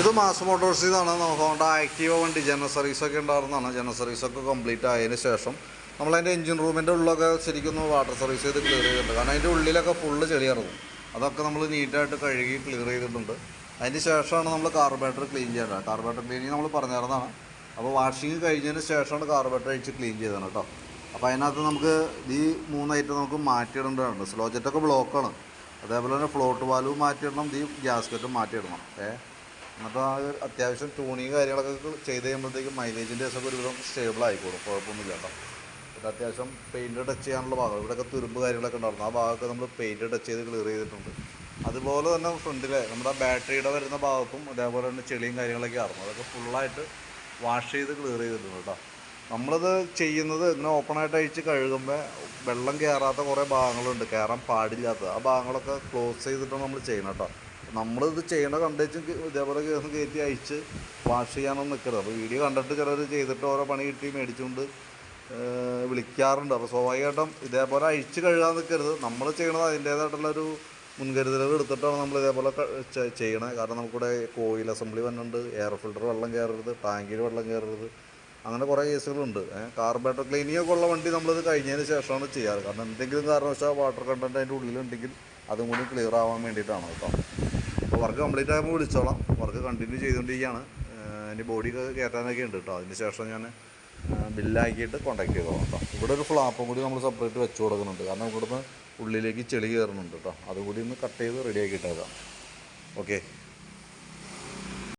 ഇത് മാസ് മോട്ടോഴ്സിൽ നിന്നാണ് ഹോണ്ട ആക്റ്റീവ വണ്ടി ജനറൽ സർവീസൊക്കെ ഉണ്ടായിരുന്നതാണ്. ജനറൽ സർവീസൊക്കെ കംപ്ലീറ്റ് ആയതിന് ശേഷം നമ്മളതിന്റെ എഞ്ചിൻ റൂമിന്റെ ഉള്ളിലൊക്കെ ശരിക്കും വാട്ടർ സർവീസ് ചെയ്ത് ക്ലിയർ ചെയ്തിട്ടുണ്ട്. കാരണം അതിന്റെ ഉള്ളിലൊക്കെ ഫുള്ള് ചെളിയായിരുന്നു അതൊക്കെ നമ്മൾ നീറ്റായിട്ട് കഴുകി ക്ലിയർ ചെയ്തിട്ടുണ്ട്. അതിന് ശേഷമാണ് നമ്മൾ കാർബറേറ്റർ ക്ലീൻ ചെയ്യേണ്ടത്. കാർബറേറ്റർ ക്ലീനിങ് നമ്മൾ പറഞ്ഞിരുന്നതാണ്. അപ്പോൾ വാഷിങ് കഴിഞ്ഞതിന് ശേഷമാണ് കാർബറേറ്റർ അഴിച്ച് ക്ലീൻ ചെയ്തതാണ് കേട്ടോ അപ്പോൾ അതിനകത്ത് നമുക്ക് ഈ മൂന്ന് ഐറ്റം നമുക്ക് മാറ്റിയിടേണ്ടതുണ്ട്. സ്ലോ ജെറ്റൊക്കെ ബ്ലോക്കാണ് അതേപോലെ തന്നെ ഫ്ലോട്ട് വാൽവ് മാറ്റിയിടണം. ഈ ഗ്യാസ്കറ്റും മാറ്റിയിടണം. ഏ? എന്നിട്ട് ആ അത്യാവശ്യം ട്യൂണിങ് കാര്യങ്ങളൊക്കെ ചെയ്ത് കഴിയുമ്പോഴത്തേക്കും മൈലേജിന്റെ ദിവസമൊക്കെ ഒരുവിധം സ്റ്റേബിൾ ആയിക്കോളും കുഴപ്പമൊന്നുമില്ല കേട്ടോ. പിന്നെ അത്യാവശ്യം പെയിന്റ് ടച്ച് ചെയ്യാനുള്ള ഭാഗം. ഇവിടെയൊക്കെ തുരുമ്പ് കാര്യങ്ങളൊക്കെ ഉണ്ടായിരുന്നു. ആ ഭാഗമൊക്കെ നമ്മൾ പെയിന്റ് ടച്ച് ചെയ്ത് ക്ലിയർ ചെയ്തിട്ടുണ്ട്. അതുപോലെ തന്നെ ഫ്രണ്ടിലെ നമ്മുടെ ബാറ്ററിയുടെ വരുന്ന ഭാഗത്തും അതേപോലെ തന്നെ ചെളിയും കാര്യങ്ങളൊക്കെ ആയിരുന്നു. അതൊക്കെ ഫുള്ളായിട്ട് വാഷ് ചെയ്ത് ക്ലിയർ ചെയ്തിട്ടുണ്ട് കേട്ടോ. നമ്മളത് ചെയ്യുന്നത് ഇങ്ങനെ ഓപ്പണായിട്ട് അഴിച്ച് കഴുകുമ്പോൾ വെള്ളം കയറാത്ത കുറേ ഭാഗങ്ങളുണ്ട്. കയറാൻ പാടില്ലാത്ത ആ ഭാഗങ്ങളൊക്കെ ക്ലോസ് ചെയ്തിട്ടാണ് നമ്മൾ ചെയ്യണം കേട്ടോ. നമ്മളിത് ചെയ്യണ കണ്ടേച്ച് ഇതേപോലെ കേസ് കയറ്റി അയച്ച് വാഷ് ചെയ്യാനൊന്നും നിൽക്കരുത് അപ്പോൾ വീഡിയോ കണ്ടിട്ട് ചിലർ ചെയ്തിട്ട് ഓരോ പണി കിട്ടി മേടിച്ചുകൊണ്ട് വിളിക്കാറുണ്ട്. അപ്പോൾ സ്വാഭാവികമായിട്ടും ഇതേപോലെ അഴിച്ച് കഴുകാൻ നിൽക്കരുത് നമ്മൾ ചെയ്യണത് അതിന്റേതായിട്ടുള്ളൊരു മുൻകരുതലുകൾ എടുത്തിട്ടാണ് നമ്മൾ ഇതേപോലെ ചെയ്യണത് കാരണം നമുക്കിവിടെ കോയിൽ അസംബ്ലി വന്നിട്ടുണ്ട് എയർ ഫിൽട്ടർ വെള്ളം കയറരുത് ടാങ്കിൽ വെള്ളം കയറരുത് അങ്ങനെ കുറേ കേസുകളുണ്ട്. കാർബറേറ്റർ ക്ലീനിങ് ഒക്കെ ഉള്ള വണ്ടി നമ്മളിത് കഴിഞ്ഞതിന് ശേഷമാണ് ചെയ്യാറ്. കാരണം എന്തെങ്കിലും കാരണവശാൽ വാട്ടർ കണ്ടന്റ് അതിന്റെ ഉള്ളിലുണ്ടെങ്കിൽ അതും കൂടി ക്ലിയർ ആവാൻ വേണ്ടിയിട്ടാണ് കേട്ടോ. അപ്പോൾ വർക്ക് കംപ്ലീറ്റ് ആകുമ്പോൾ വിളിച്ചോളാം. വർക്ക് കണ്ടിന്യൂ ചെയ്തുകൊണ്ടിരിക്കുകയാണ് എന്റെ ബോഡി കയറ്റാനൊക്കെ ഉണ്ട് കേട്ടോ അതിന് ശേഷം ഞാൻ ബില്ലാക്കിയിട്ട് കോൺടാക്ട് ചെയ്തോളാം കേട്ടോ ഇവിടെ ഒരു ഫ്ലാപ്പും കൂടി നമ്മൾ സെപ്പറേറ്റ് വെച്ച് കൊടുക്കുന്നുണ്ട്. കാരണം ഇവിടുന്ന് ഉള്ളിലേക്ക് ചെളി കയറുന്നുണ്ട് കേട്ടോ അതുകൂടി ഒന്ന് കട്ട് ചെയ്ത് റെഡിയാക്കിയിട്ടേക്കാം ഓക്കെ